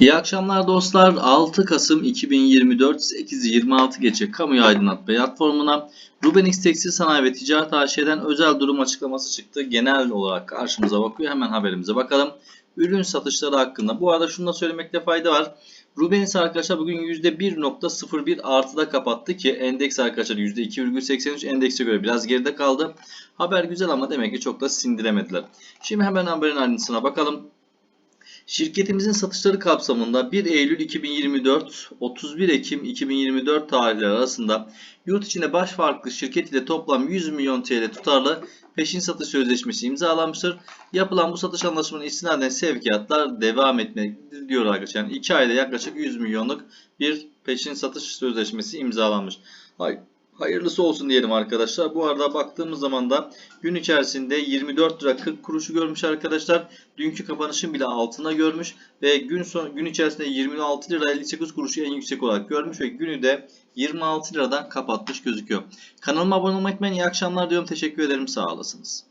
İyi akşamlar dostlar. 6 Kasım 2024 8.26 geçe kamuya aydınlat platformuna Rubenix Tekstil Sanayi ve Ticaret AŞ'den özel durum açıklaması çıktı. Genel olarak karşımıza bakıyor. Hemen haberimize bakalım. Ürün satışları hakkında. Bu arada şunu da söylemekte fayda var. Rubenix arkadaşlar bugün %1.01 artıda kapattı ki endeks arkadaşlar %2.83 endekse göre biraz geride kaldı. Haber güzel ama demek ki çok da sindiremediler. Şimdi hemen haberin ayrıntısına bakalım. Şirketimizin satışları kapsamında 1 Eylül 2024 31 Ekim 2024 tarihleri arasında yurt içinde baş farklı şirket ile toplam 100 milyon TL tutarlı peşin satış sözleşmesi imzalanmıştır. Yapılan bu satış anlaşmanın istinaden sevkiyatlar devam etmektedir diyor arkadaşlar. Yani 2 ayda yaklaşık 100 milyonluk bir peşin satış sözleşmesi imzalanmış. Hay- Hayırlısı olsun diyelim arkadaşlar. Bu arada baktığımız zaman da gün içerisinde 24 lira 40 kuruşu görmüş arkadaşlar. Dünkü kapanışın bile altına görmüş ve gün son gün içerisinde 26 lira 58 kuruşu en yüksek olarak görmüş ve günü de 26 liradan kapatmış gözüküyor. Kanalıma abone olmayı unutmayın. İyi akşamlar diyorum. Teşekkür ederim. Sağ olasınız.